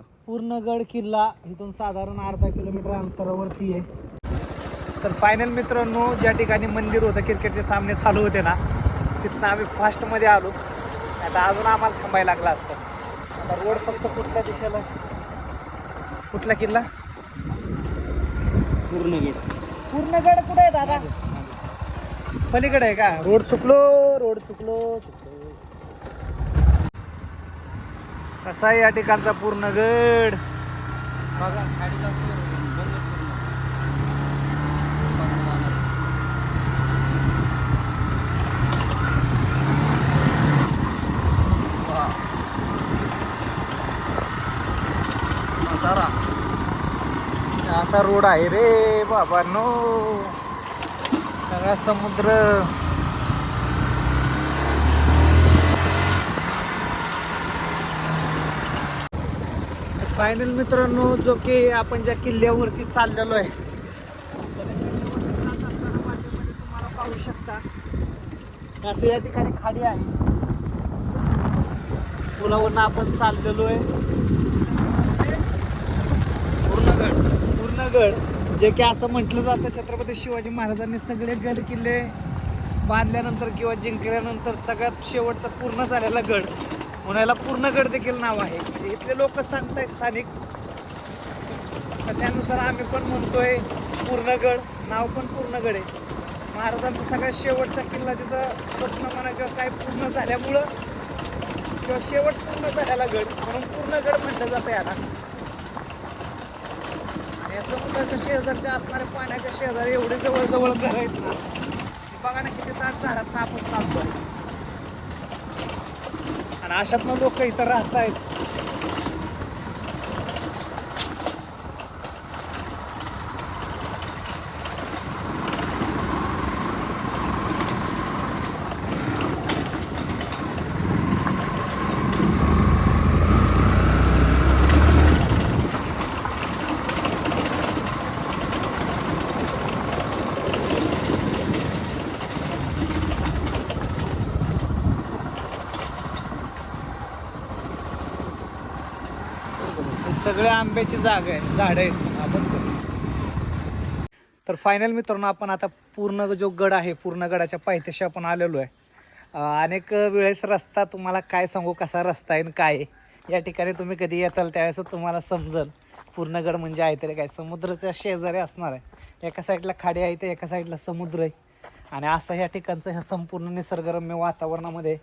पूर्णगड किल्ला इथून साधारण अर्धा किलोमीटर अंतरावरती आहे. तर फायनल मित्रांनो ज्या ठिकाणी मंदिर होतं क्रिकेटचे सामने चालू होते ना तिथनं आम्ही फास्टमध्ये आलो. आता अजून आम्हाला थांबायला लागला असतं. आता रोड फक्त कुठल्या दिशेला कुठला किल्ला? पूर्ण पूर्णगड कुठे आहे दादा? पलीकडे आहे का? रोड चुकलो रोड चुकलो चुकलो. कसा आहे या ठिकाणचा पूर्णगड बघा असा रोड आहे रे बाबा नो सगळा समुद्र. फायनल मित्रांनो जो की आपण ज्या किल्ल्यावरती चाललेलो आहे त्या तुम्हाला पाहू शकता. असं या ठिकाणी खाडी आहे. पुलावरनं आपण चाललेलो आहे. पूर्णगड पूर्णगड जे की असं म्हटलं जातं छत्रपती शिवाजी महाराजांनी सगळे गड किल्ले बांधल्यानंतर किंवा जिंकल्यानंतर सगळ्यात शेवटचा पूर्ण झालेला गड. म्हणून याला पूर्णगड देखील नाव आहे. म्हणजे इथले लोक सांगताय स्थानिक. तर त्यानुसार आम्ही पण म्हणतोय पूर्णगड नाव पण पूर्णगड आहे. महाराजांचा सगळ्यात शेवटचा किल्ला तिथं स्वप्न म्हणा किंवा काय पूर्ण झाल्यामुळं किंवा शेवट पूर्ण झाल्याला गड म्हणून पूर्णगड म्हटलं जातं याला. या समुद्राच्या शेजारच्या असणाऱ्या पाण्याच्या शेजारी एवढे जवळ जवळ घर आहेत ना. बघा ना किती तास झाडात आपण चालतोय आणि अशातनं लोक इथं राहत आहेत सगळे आंब्याची जागा आहे झाड आहेत. आपण करू. तर फायनल मित्रांनो आपण आता पूर्ण जो गड आहे पूर्ण गडाच्या पायथ्याशी आपण आलेलो आहे. अनेक वेळेस रस्ता तुम्हाला काय सांगू कसा रस्ता आहे आणि काय आहे या ठिकाणी तुम्ही कधी येताल त्यावेळेस तुम्हाला समजल. पूर्णगड म्हणजे आहे तरी काय समुद्राच्या शेजारी असणार आहे. एका साईडला खाडी आहे तर एका साईडला समुद्र आहे. आणि असं ह्या ठिकाणचं ह्या संपूर्ण निसर्गरम्य वातावरणामध्ये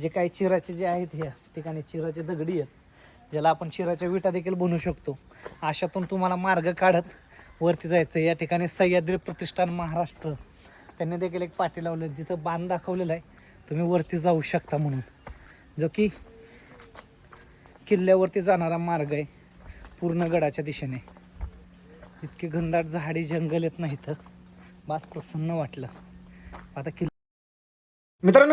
जे काही चिराचे जे आहेत ह्या ठिकाणी चिराचे दगडी आहेत. ज्याला आपण शिराच्या विटा देखील बनवू शकतो. अशातून तुम्हाला मार्ग काढत वरती जायचं या ठिकाणी सह्याद्री प्रतिष्ठान महाराष्ट्र. त्यांनी देखील एक पाठी लावलं जिथं बांध दाखवलेलं आहे. तुम्ही वरती जाऊ शकता म्हणून. जो की किल्ल्यावरती जाणारा मार्ग आहे. पूर्ण गडाच्या दिशेने. इतकी घनदाट झाडी जंगल येत नाही तर बास प्रसन्न वाटलं. आता किल्ला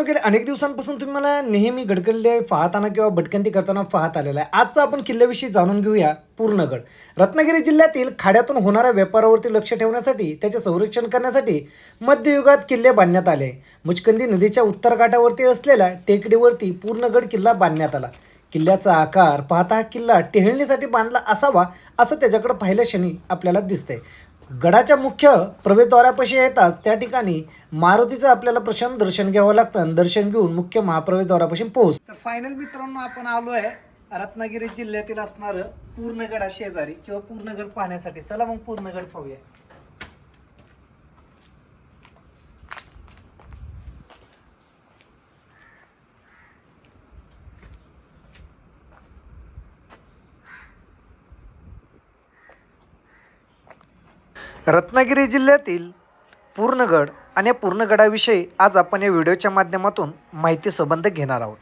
मित्रांनो गेल्या अनेक दिवसांपासून तुम्ही मला नेहमी गडकल्ले पाहताना किंवा भटकंती करताना पाहत आलेला आहे. आजचा आपण किल्ल्याविषयी जाणून घेऊया पूर्णगड. रत्नागिरी जिल्ह्यातील खाड्यातून होणाऱ्या व्यापारावरती लक्ष ठेवण्यासाठी त्याचे संरक्षण करण्यासाठी मध्ययुगात किल्ले बांधण्यात आले. मुचकंदी नदीच्या उत्तर काठावरती असलेल्या टेकडीवरती पूर्णगड किल्ला बांधण्यात आला. किल्ल्याचा आकार पाहता हा किल्ला टेहळणीसाठी बांधला असावा असं त्याच्याकडे पाहिल्या क्षणी आपल्याला दिसतंय. गडाच्या मुख्य प्रवेशद्वारापाशी येताच त्या ठिकाणी मारुतीचं आपल्याला प्रशांत दर्शन घ्यावं लागतं आणि दर्शन घेऊन मुख्य महाप्रवेशद्वारापाशी पोहोच. तर फायनल मित्रांनो आपण आलो आहे रत्नागिरी जिल्ह्यातील असणारं पूर्णगड शेजारी किंवा पूर्णगड पाहण्यासाठी. चला मग पूर्णगड पाहूया. रत्नागिरी जिल्ह्यातील पूर्णगड आणि या पूर्णगडाविषयी आज आपण या व्हिडिओच्या माध्यमातून माहिती संबंध घेणार आहोत.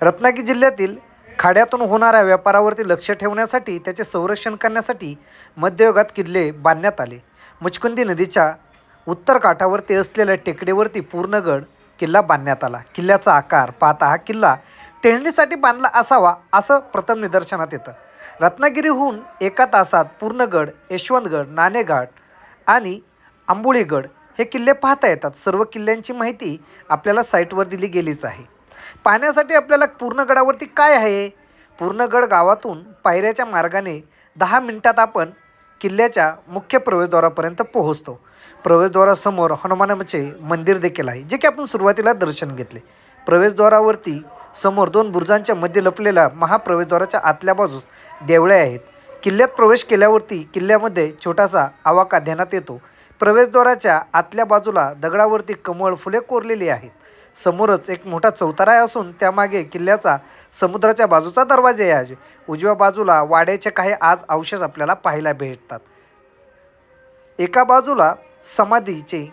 रत्नागिरी जिल्ह्यातील खाड्यातून होणाऱ्या व्यापारावरती लक्ष ठेवण्यासाठी त्याचे संरक्षण करण्यासाठी मध्ययुगात किल्ले बांधण्यात आले. मुचकुंदी नदीच्या उत्तर काठावरती असलेल्या टेकडीवरती पूर्णगड किल्ला बांधण्यात आला. किल्ल्याचा आकार पाहता हा किल्ला टेहळणीसाठी बांधला असावा असं प्रथम निदर्शनात येतं. रत्नागिरीहून एका तासात पूर्णगड यशवंतगड नाणेघाट आणि आंबोळीगड हे किल्ले पाहता येतात. सर्व किल्ल्यांची माहिती आपल्याला साईटवर दिली गेलीच आहे. पाहण्यासाठी आपल्याला पूर्णगडावरती काय आहे? पूर्णगड गावातून पायऱ्याच्या मार्गाने दहा मिनटात आपण किल्ल्याच्या मुख्य प्रवेशद्वारापर्यंत पोहोचतो. प्रवेशद्वारासमोर हनुमानाचे मंदिर देखील आहे जे की आपण सुरुवातीला दर्शन घेतले. प्रवेशद्वारावरती समोर दोन बुरुजांच्या मध्ये लपलेल्या महाप्रवेशद्वाराच्या आतल्या बाजूस देवळे आहेत. किल्ल्यात प्रवेश केल्यावरती किल्ल्यामध्ये छोटासा आवाका ध्यानात येतो. प्रवेशद्वाराच्या आतल्या बाजूला दगडावरती कमळ फुले कोरलेली आहेत. समोरच एक मोठा चौतारा असून त्यामागे किल्ल्याचा समुद्राच्या बाजूचा दरवाजा आहे उजव्या बाजूला वाड्याचे काही आज अवशेष आपल्याला पाहायला भेटतात. एका बाजूला समाधीचे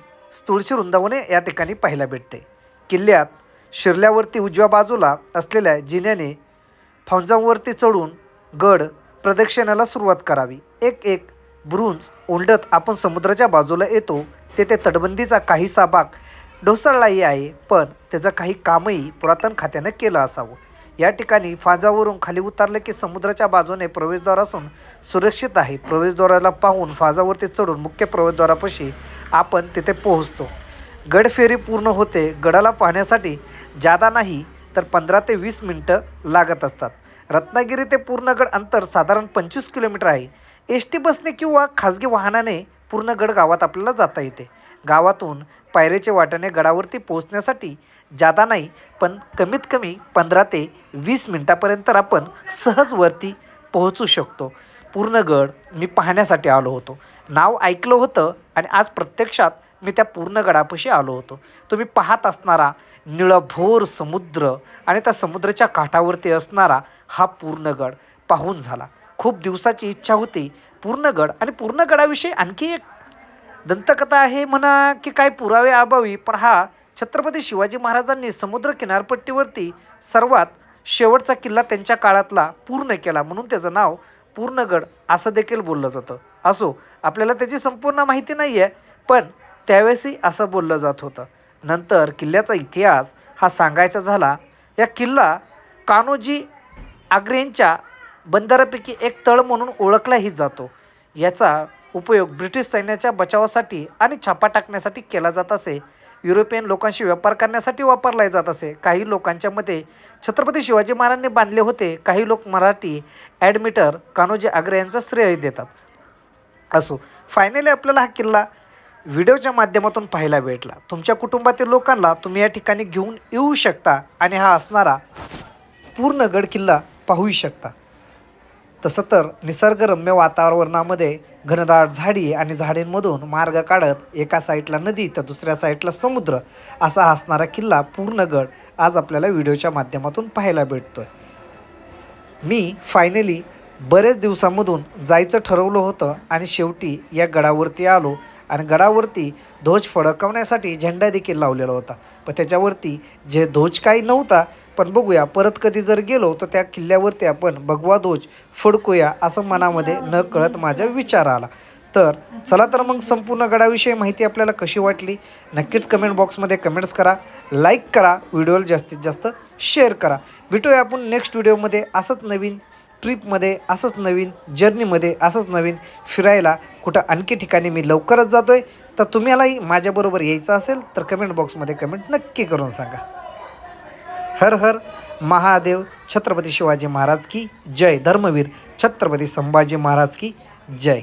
तुळशी वृंदावने या ठिकाणी पाहायला भेटते. किल्ल्यात शिरल्यावरती उजव्या बाजूला असलेल्या जिन्याने फौजांवरती चढून गड प्रदक्षिणाला सुरुवात करावी. एक एक ब्रुंज ओंडत आपण समुद्राच्या बाजूला येतो तेथे तटबंदीचा काहीसा भाग ढोसळलाही आहे पण त्याचं काही कामही पुरातन खात्यानं केलं असावं. या ठिकाणी फाजावरून खाली उतरले की समुद्राच्या बाजूने प्रवेशद्वार असून सुरक्षित आहे. प्रवेशद्वाराला पाहून फाजावरती चढून मुख्य प्रवेशद्वारापाशी आपण तिथे पोहोचतो. गडफेरी पूर्ण होते. गडाला पाहण्यासाठी जादा नाही तर पंधरा ते वीस मिनटं लागत असतात. रत्नागिरी ते पूर्णगड अंतर साधारण पंचवीस किलोमीटर आहे. एस टी बसने किंवा खाजगी वाहनाने पूर्णगड गावात आपल्याला जाता येते. गावातून पायऱ्याच्या वाटाने गडावरती पोहोचण्यासाठी जादा नाही पण कमीत कमी पंधरा ते वीस मिनटापर्यंत आपण सहज वरती पोहोचू शकतो. पूर्णगड मी पाहण्यासाठी आलो होतो. नाव ऐकलं होतं आणि आज प्रत्यक्षात मी त्या पूर्णगडापाशी आलो होतो. तुम्ही पाहत असणारा निळभोर समुद्र आणि त्या समुद्राच्या काठावरती असणारा हा पूर्णगड पाहून झाला. खूप दिवसाची इच्छा होती पूर्णगड आणि पूर्णगडाविषयी आणखी एक दंतकथा आहे म्हणा की काय पुरावे अभावी पण हा छत्रपती शिवाजी महाराजांनी समुद्र किनारपट्टीवरती सर्वात शेवटचा किल्ला त्यांच्या काळातला पूर्ण केला म्हणून त्याचं नाव पूर्णगड असं देखील बोललं जातं. असो आपल्याला त्याची संपूर्ण माहिती नाही आहे पण त्यावेळेसही असं बोललं जात होतं. नंतर किल्ल्याचा इतिहास हा सांगायचा झाला. या किल्ला कान्होजी आग्रेंच्या बंदरापैकी एक तळ म्हणून ओळखलाही जातो. याचा उपयोग ब्रिटिश सैन्याच्या बचावासाठी आणि छापा टाकण्यासाठी केला जात असे. युरोपियन लोकांशी व्यापार करण्यासाठी वापरला जात असे. काही लोकांच्या मते छत्रपती शिवाजी महाराजांनी बांधले होते. काही लोक मराठी ॲडमिटर कान्होजी आग्रे यांचा श्रेय देतात. असो फायनली आपल्याला हा किल्ला व्हिडिओच्या माध्यमातून पाहायला भेटला. तुमच्या कुटुंबातील लोकांना तुम्ही या ठिकाणी घेऊन येऊ शकता आणि हा असणारा पूर्ण गड किल्ला पाहूही शकता. तसं तर निसर्गरम्य वातावरणामध्ये घनदाट झाडी आणि झाडींमधून मार्ग काढत एका साईडला नदी तर दुसऱ्या साईडला समुद्र असा असणारा किल्ला पूर्णगड आज आपल्याला व्हिडिओच्या माध्यमातून पाहायला भेटतो आहे मी फायनली बरेच दिवसामधून जायचं ठरवलं होतं आणि शेवटी या गडावरती आलो आणि गडावरती ध्वज फडकवण्यासाठी झेंडा देखील लावलेला होता. पण त्याच्यावरती जे ध्वज काही नव्हता पण बघूया परत कधी जर गेलो तर त्या किल्ल्यावरती आपण भगवा ध्वज फडकूया असं मनामध्ये न कळत माझ्या विचार आला. तर चला तर मग संपूर्ण गडाविषयी माहिती आपल्याला कशी वाटली? नक्कीच कमेंट बॉक्समध्ये कमेंट्स करा लाईक करा व्हिडिओला जास्तीत जास्त शेअर करा. भेटूया आपण नेक्स्ट व्हिडिओमध्ये असंच नवीन ट्रिपमध्ये असंच नवीन जर्नीमध्ये असंच नवीन फिरायला कुठं आणखी ठिकाणी मी लवकरच जातो आहे तर तुम्हालाही माझ्याबरोबर यायचं असेल तर कमेंट बॉक्समध्ये कमेंट नक्की करून सांगा. हर हर महादेव छत्रपती शिवाजी महाराज की जय. धर्मवीर छत्रपती संभाजी महाराज की जय.